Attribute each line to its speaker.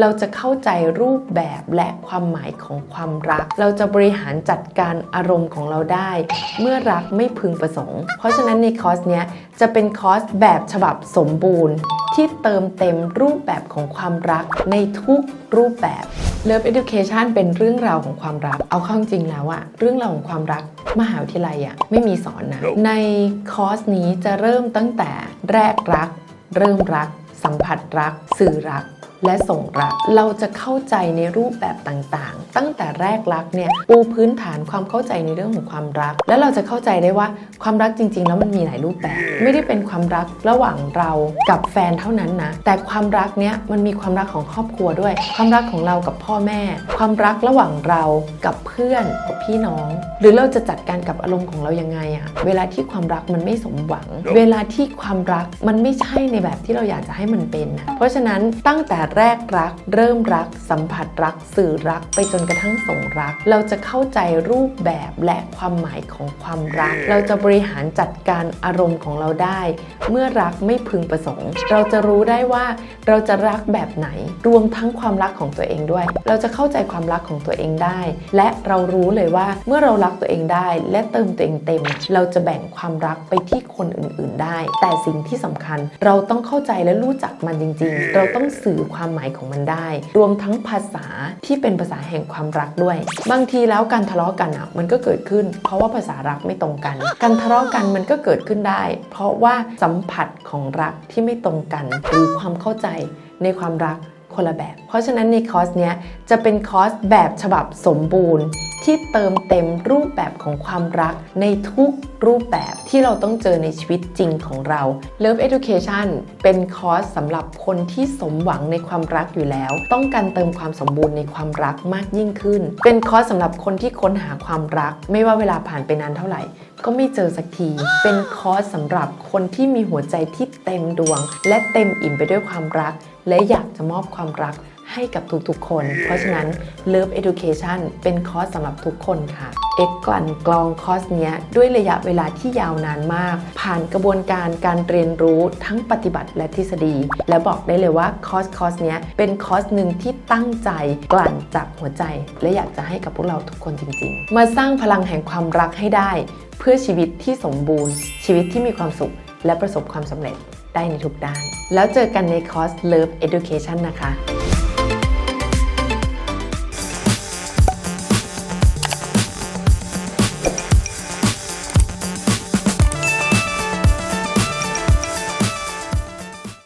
Speaker 1: เราจะเข้าใจรูปแบบและความหมายของความรัก เราจะบริหารจัดการอารมณ์ของเราได้ เมื่อรักไม่พึงประสงค์ เพราะฉะนั้นในคอร์สเนี้ยจะเป็นคอร์สแบบฉบับสมบูรณ์ ที่เติมเต็มรูปแบบของความรักในทุกรูปแบบ Love Education เป็นเรื่องราวของความรัก เอาเข้าจริงแล้วอะเรื่องราวของความรักมหาวิทยาลัยอะไม่มีสอนนะ ในคอร์สนี้จะเริ่มตั้งแต่แรกรัก เริ่มรัก สัมผัสรัก สื่อรัก และส่งรัก เราจะเข้าใจในรูปแบบต่างๆ ตั้งแต่แรกรักเนี่ยปูพื้นฐานความเข้าใจในเรื่องของความรัก และเราจะเข้าใจได้ว่าความรักจริง ๆ แล้วมันมีหลายรูปแบบ ไม่ได้เป็นความรักระหว่างเรากับแฟนเท่านั้นนะ แต่ความรักเนี้ยมันมีความรักของครอบครัวด้วย ความรักของเรากับพ่อแม่ ความรักระหว่างเรากับเพื่อนกับพี่น้อง หรือเราจะจัดการกับอารมณ์ของเรายังไงอะเวลาที่ความรักมันไม่สมหวัง เวลาที่ความรักมันไม่ใช่ในแบบที่เราอยากจะให้มันเป็นนะเพราะฉะนั้นตั้งแต่แรกรัก เริ่มรัก สัมผัสรัก สื่อรัก ไปจนกระทั่งส่งรัก เราจะเข้าใจรูปแบบและความหมายของความรัก เราจะบริหารจัดการอารมณ์ของเราได้ เมื่อรักไม่พึงประสงค์ เราจะรู้ได้ว่าเราจะรักแบบไหน รวมทั้งความรักของตัวเองด้วย เราจะเข้าใจความรักของตัวเองได้ และเรารู้เลยว่าเมื่อเรารักตัวเองได้ และเติมตัวเองเต็ม เราจะแบ่งความรักไปที่คนอื่น ๆ ได้ แต่สิ่งที่สำคัญเราต้องเข้าใจและรู้จักมันจริง ๆ เราต้องสื่อความหมายของมันได้ รวมทั้งภาษาที่เป็นภาษาแห่งความรักด้วย บางทีแล้วการทะเลาะกันอะมันก็เกิดขึ้น เพราะว่าภาษารักไม่ตรงกัน การทะเลาะกันมันก็เกิดขึ้นได้ เพราะว่าสัมผัสของรักที่ไม่ตรงกัน หรือความเข้าใจในความรักคนละแบบ เพราะฉะนั้นในคอร์สเนี้ยจะเป็นคอร์สแบบฉบับสมบูรณ์ ที่เติมเต็มรูปแบบของความรักในทุก รูปแบบที่เราต้องเจอในชีวิตจริงของเรา Love Education เป็นคอร์สสำหรับคนที่สมหวังในความรักอยู่แล้ว ต้องการเติมความสมบูรณ์ในความรักมากยิ่งขึ้น เป็นคอร์สสำหรับคนที่ค้นหาความรัก ไม่ว่าเวลาผ่านไปนานเท่าไหร่ก็ไม่เจอสักที เป็นคอร์สสำหรับคนที่มีหัวใจที่เต็มดวง และเต็มอิ่มไปด้วยความรัก และอยากจะมอบความรัก ให้กับทุกๆคน เพราะฉะนั้น Love Education เป็นคอร์สสำหรับทุกคนค่ะ เอ็กกลั่นกรองคอร์สเนี้ยด้วยระยะเวลาที่ยาวนานมาก ผ่านกระบวนการการเรียนรู้ทั้งปฏิบัติและทฤษฎี และบอกได้เลยว่าคอร์สคอร์สเนี้ยเป็นคอร์สหนึ่งที่ตั้งใจกลั่นจากหัวใจ และอยากจะให้กับพวกเราทุกคนจริง ๆ มาสร้างพลังแห่งความรักให้ได้ เพื่อชีวิตที่สมบูรณ์ ชีวิตที่มีความสุข และประสบความสำเร็จได้ในทุกด้าน แล้วเจอกันในคอร์ส Love Education นะคะ